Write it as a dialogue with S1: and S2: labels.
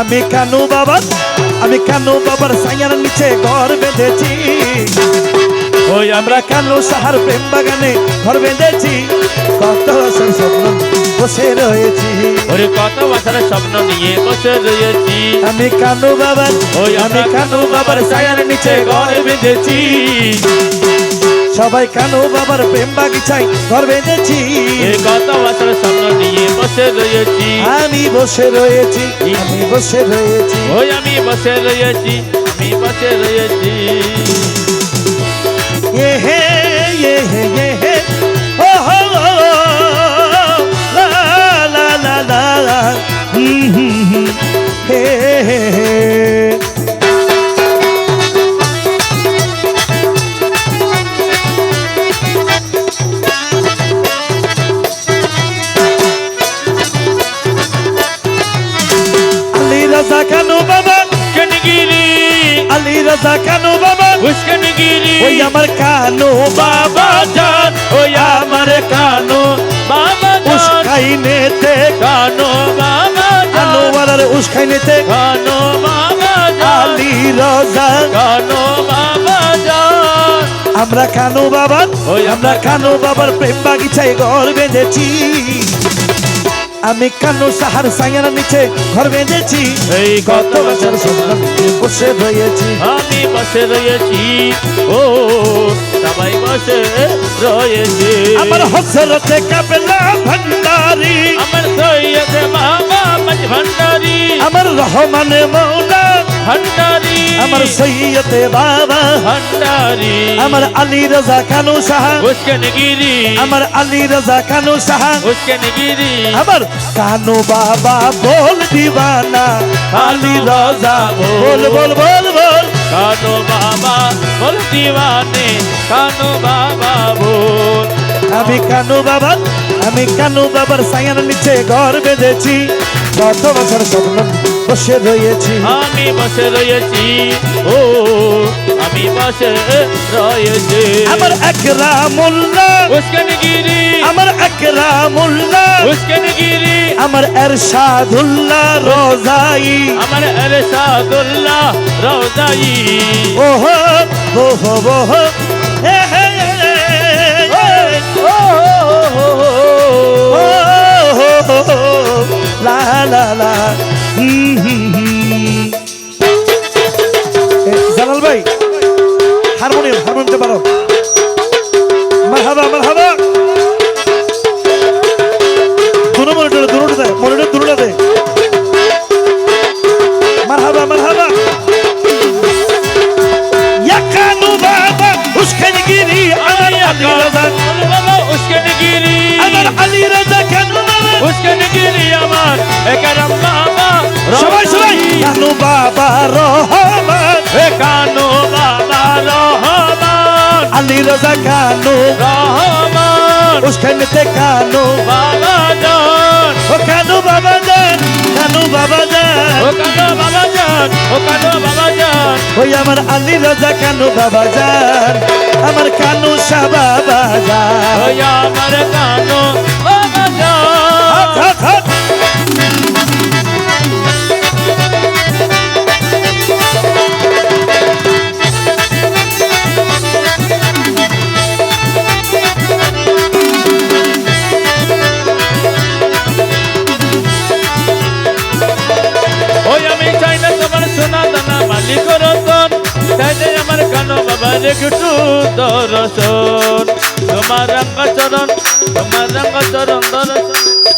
S1: আমি কানু বাবার আমি কানু বাবার সাইয়ার নিচে ঘর বেঁধেছি? ওই আমরা কানু সাহার প্রেম বাগানে ঘর বেঁধেছি? কত বছর স্বপ্ন বসে রয়েছি।
S2: ওরে কত বছরের স্বপ্ন নিয়ে বসে রয়েছি।
S1: আমি কানু বাবার
S2: ওই
S1: আমি কানু বাবার সায়ার নিচে ঘর বেঁধেছি? সবাই কানু বাবার প্রেম বাগিচায় ঘর বেঁধেছি?
S2: এ কত বছরের স্বপ্ন নিয়ে বসে রয়েছি।
S1: আমি বসে রয়েছি আমি বসে রয়েছি।
S2: ওই আমি বসে রয়েছি আমি বসে রয়েছি।
S1: এ হে এ হে এ হে ও হো লা লা লা লা হুম, হুম, হে হে হে রাজা কানু বাবা?
S2: উস্কানগিরি
S1: আলী রাজা কানু বাবা?
S2: উস্কানগিরি
S1: ওই আমার কানু
S2: বাবা জান ওই আমার কানো বাবা
S1: উস্কাইনেতে
S2: কানো বাবা জান।
S1: আনোয়ারের উস্কাইনেতে
S2: কানো বাবা
S1: আলী রাজা।
S2: কানো বাবা জান।
S1: আমরা কানু বাবার
S2: ওই
S1: আমরা কানু বাবার প্রেম বাগিচায় ঘর বেঁধেছি। আমি কানু সাহার সাইয়ার নিচে ঘর বেঁধেছি?
S2: এই
S1: কত বছর বসে রয়েছি।
S2: আমি বসে রয়েছি ও সবাই বসে রয়েছে।
S1: আমার হসরতে কাপেলা ভণ্ডারি
S2: আমার সৈয়দ বাবা মাঝ ভণ্ডারি
S1: আমার রহমানে মৌলা
S2: ভান্ডারি।
S1: আমার সৈয়দে বাবা।
S2: ভান্ডারি।
S1: আমার আলী রাজা কানু সাহা
S2: উস্কানগিরি।
S1: আমার আলী রাজা কানু সাহা
S2: উস্কানগিরি।
S1: আমার কানু বাবা বল দিবানা। আলী রাজা বল বল বল বল।
S2: কানো বাবা বল দিওয়ানে কানো বাবা বল।
S1: আমি কানু বাবা আমি কানু বাবার সায়ার নিচে ঘর বেঁধেছি। কত বছর স্বপ্ন। বসে রয়েছি।
S2: আমি বসে রয়েছি ও আমি বসে রয়েছি।
S1: আমার একরা মোল্লা
S2: উস্কানগিরি
S1: আমার একরা মোল্লা
S2: উস্কানগিরি
S1: আমার এরশাদুল্লাহ রোজাই।
S2: আমার এরশাদুল্লাহ রওজাই
S1: ওহো ওহো ওহো জালাল ভাই হারমোনিয়াম হারমোনিয়ামতে পারো মারহাবা মারহাবা। দুনো মনিটর দুনোটা দে মনিটর দুনোটা দে। মারহাবা মারহাবা। আমার সবাই কানু বাবা রহমান।
S2: এ কানো বাবা রহমান।
S1: আলী রাজা কানু
S2: রহমান।
S1: উস্কানিতে কানু
S2: বাবা জান।
S1: ও কানু বাবা জান কানু বাবা
S2: ও
S1: জান।
S2: কানো বাবা জান ও কানো বাবা জান।
S1: ওই আমার আলী রাজা কানু বাবা জান আমার কানু শাহ বাবা জান।
S2: ওই আমার কানো বাবা জান। একটু দর্শন তোমার রঙ্গ চরণ তোমার রঙ্গ চরণ দর্শন